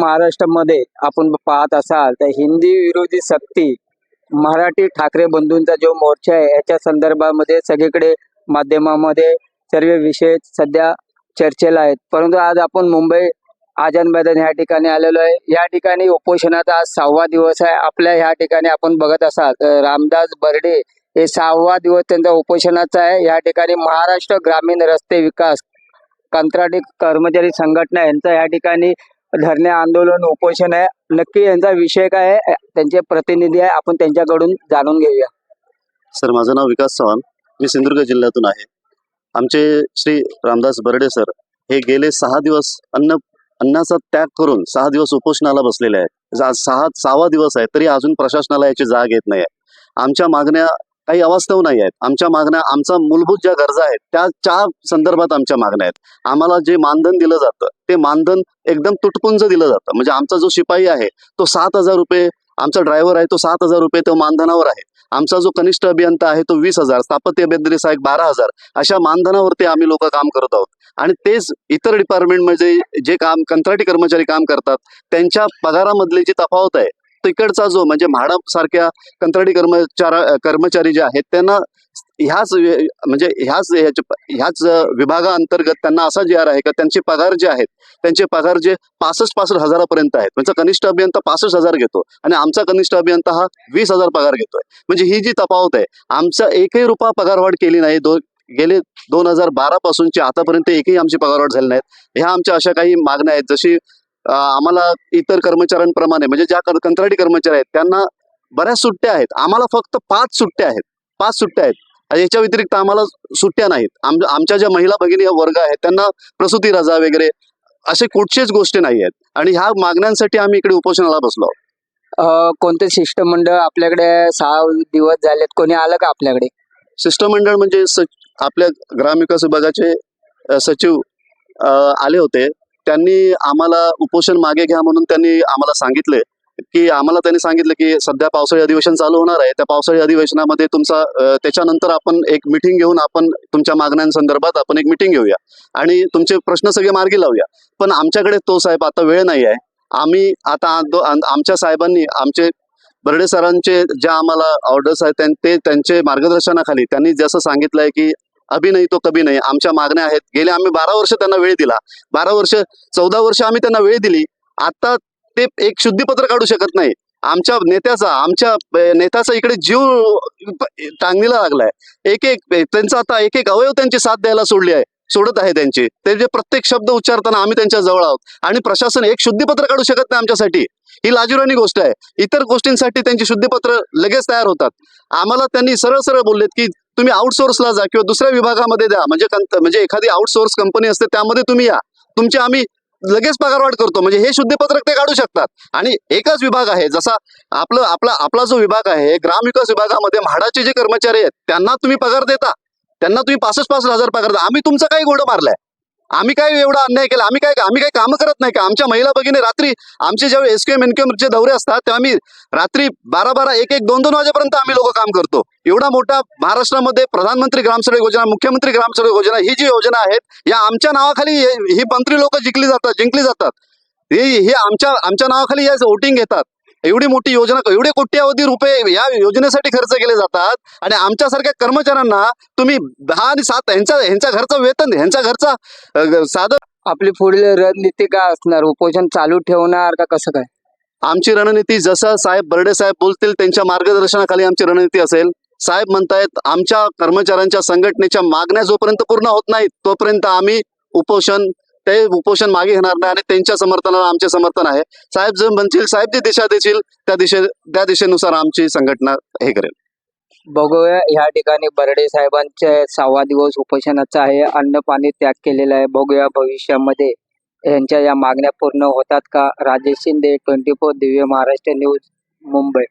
महाराष्ट्रामध्ये आपण पाहत असाल तर हिंदी विरोधी सक्ती मराठी ठाकरे बंधूंचा जो मोर्चा आहे याच्या संदर्भामध्ये सगळीकडे माध्यमामध्ये सर्व विषय सध्या चर्चेला आहेत. परंतु आज आपण मुंबई आझाद मैदान ह्या ठिकाणी आलेलो आहे. या ठिकाणी उपोषणाचा आज सहावा दिवस आहे. आपल्या ह्या ठिकाणी आपण बघत असाल तर रामदास बर्डे हे सहावा दिवस त्यांचा उपोषणाचा आहे. या ठिकाणी महाराष्ट्र ग्रामीण रस्ते विकास कंत्राटी कर्मचारी संघटना यांचा या ठिकाणी धरणे आंदोलन उपोषण आहे. नक्की यांचा विषय काय आहे? त्यांचे प्रतिनिधी आहे. आपण त्यांच्याकडून जाणून घेऊया. सर माझं नाव विकास चव्हाण. मी सिंधुदुर्ग जिल्ह्यातून आहे. आमचे श्री रामदास बर्डे सर हे गेले सहा दिवस अन्न अन्नाचा त्याग करून सहा दिवस उपोषणाला बसलेले आहे सहा सहावा दिवस आहे तरी अजून प्रशासनाला याची जाग येत नाही आहे. आमच्या मागण्या काही अवास्तव नाही आहेत. आमच्या मागण्या आमचा मूलभूत ज्या गरजा आहेत त्या संदर्भात आमच्या मागण्या आहेत. आम्हाला जे मानधन दिलं जातं ते मानधन एकदम तुटपुंज दिलं जातं. म्हणजे आमचा जो शिपाई आहे तो सात हजार रुपये आमचा ड्रायव्हर आहे तो सात हजार रुपये तो मानधनावर आहे. आमचा जो कनिष्ठ अभियंता आहे तो वीस हजार स्थापत्य अभियंत्री साहेब बारा हजार अशा मानधनावरती आम्ही लोक काम करत आहोत. आणि तेच इतर डिपार्टमेंटमध्ये जे काम कंत्राटी कर्मचारी काम करतात त्यांच्या पगारामधली जी तफावत आहे तिकडचा जो म्हणजे म्हाडा सारख्या कंत्राटी कर्मचारा कर्मचारी जे आहेत त्यांना ह्याच म्हणजे ह्याच ह्याच विभागाअंतर्गत त्यांना असा जे आर आहे का त्यांचे पगार जे आहेत त्यांचे पगार जे पासष्ट पासष्ट हजारापर्यंत आहेत. म्हणजे कनिष्ठ अभियंता पासष्ट हजार घेतो आणि आमचा कनिष्ठ अभियंता हा वीस हजार पगार घेतोय. म्हणजे ही जी तफावत आहे आमचा एकही रुपया पगारवाढ केली नाही दो गेले दोन हजार बारा पासूनची आतापर्यंत एकही आमची पगारवाढ झाली नाहीत. ह्या आमच्या अशा काही मागण्या आहेत. जशी आम्हाला इतर कर्मचाऱ्यांप्रमाणे म्हणजे ज्या कंत्राटी कर्मचारी आहेत त्यांना बऱ्याच सुट्ट्या आहेत. आम्हाला फक्त पाच सुट्ट्या आहेत. पाच सुट्ट्या आहेत. याच्या व्यतिरिक्त आम्हाला सुट्ट्या नाहीत. आम आमच्या ज्या महिला भगिनी वर्ग आहेत त्यांना प्रसूती रजा वगैरे असे कुठचेच गोष्टी नाही आहेत. आणि ह्या मागण्यांसाठी आम्ही इकडे उपोषणाला बसलो कोणते शिष्टमंडळ आपल्याकडे सहा दिवस झालेत? कोणी आलं का आपल्याकडे? शिष्टमंडळ म्हणजे आपल्या ग्रामविकास विभागाचे सचिव आले होते. त्यांनी आम्हाला उपोषण मागे घ्या म्हणून त्यांनी आम्हाला सांगितले. की आम्हाला त्यांनी सांगितलं की सध्या पावसाळी अधिवेशन चालू होणार आहे. त्या पावसाळी अधिवेशनामध्ये तुमचा त्याच्यानंतर आपण एक मिटिंग घेऊन आपण तुमच्या मागण्यांसंदर्भात आपण एक मिटिंग घेऊया. आणि तुमचे प्रश्न सगळे मार्गी लावूया. पण आमच्याकडे तो साहेब आता वेळ नाही आहे. आम्ही आता आमच्या साहेबांनी आमचे बर्डे सरांचे ज्या आम्हाला ऑर्डर्स आहेत ते त्यांचे मार्गदर्शनाखाली त्यांनी जसं सांगितलंय की अभि नाही तो कभी नाही आमच्या मागण्या आहेत. गेले आम्ही बारा वर्ष त्यांना वेळ दिला. बारा वर्ष चौदा वर्ष आम्ही त्यांना वेळ दिली. आता ते एक शुद्धीपत्र काढू शकत नाही. आमच्या नेत्याचा आमच्या नेत्याचा इकडे जीव टांगणीला लागलाय. एक एक त्यांचा आता एक एक अवयव त्यांची साथ द्यायला सोडली आहे सोडत आहे त्यांची. ते जे प्रत्येक शब्द उच्चारताना आम्ही त्यांच्या जवळ आहोत. आणि प्रशासन एक शुद्धीपत्र काढू शकत नाही आमच्यासाठी. ही लाजुरानी गोष्ट आहे. इतर गोष्टींसाठी त्यांची शुद्धीपत्र लगेच तयार होतात. आम्हाला त्यांनी सरळ सरळ बोललेत की तुम्ही आउटसोर्सला जा किंवा दुसऱ्या विभागामध्ये द्या. म्हणजे म्हणजे एखादी आउटसोर्स कंपनी असते त्यामध्ये तुम्ही या. तुमचे आम्ही लगेच पगारवाढ करतो. म्हणजे हे शुद्धीपत्रक ते काढू शकतात. आणि एकच विभाग आहे जसा आपलं आपला आपला जो विभाग आहे ग्रामविकास विभागामध्ये म्हाडाचे जे कर्मचारी आहेत त्यांना तुम्ही पगार देता. त्यांना तुम्ही पासष्ट पासष्ट हजार पगार देता आम्ही तुमचं काही गोडं मारलंय. आम्ही काय एवढा अन्याय केला? आम्ही काय आम्ही काही कामं करत नाही का? आमच्या महिला भगिनी रात्री आमचे जेव्हा एसकेएम एनकेएमचे दौरे असतात तेव्हा आम्ही रात्री बारा बारा एक एक दोन दोन वाजेपर्यंत आम्ही लोक काम करतो. एवढा मोठा महाराष्ट्रामध्ये प्रधानमंत्री ग्रामसडक योजना मुख्यमंत्री ग्रामसडक योजना ही जी योजना आहेत या आमच्या नावाखाली ही मंत्री लोक जिंकली जातात जिंकली जातात. हे आमच्या आमच्या नावाखाली या वोटिंग घेतात. एवढी मोठी योजना एवढे कोट्यावधी रुपये या योजनेसाठी खर्च केले जातात. आणि आमच्यासारख्या कर्मचाऱ्यांना तुम्ही दहा आणि सात ह्यांच्या ह्यांच्या घरचं वेतन ह्यांच्या घरचा साधं आपली पुढील रणनीती काय असणार? उपोषण चालू ठेवणार का कसं काय? आमची रणनीती जसं साहेब बर्डे साहेब बोलतील त्यांच्या मार्गदर्शनाखाली आमची रणनीती असेल. साहेब म्हणतायत आमच्या कर्मचाऱ्यांच्या संघटनेच्या मागण्या जोपर्यंत पूर्ण होत नाहीत तोपर्यंत आम्ही उपोषण ते उपोषण मागे घेणार नाही आणि त्यांच्या समर्थनाला आमचे समर्थन आहे. साहेब जे म्हणतील साहेब जी दिशा देतील त्या दिशे त्या दिशेनुसार आमची संघटना हे करेल. बघूया ह्या ठिकाणी बर्डे साहेबांचे सहावा दिवस उपोषणाचा आहे. अन्न पाणी त्याग केलेला आहे. बघूया भविष्यामध्ये यांच्या या मागण्या पूर्ण होतात का? Rajesh Shinde twenty four Divya Maharashtra news Mumbai.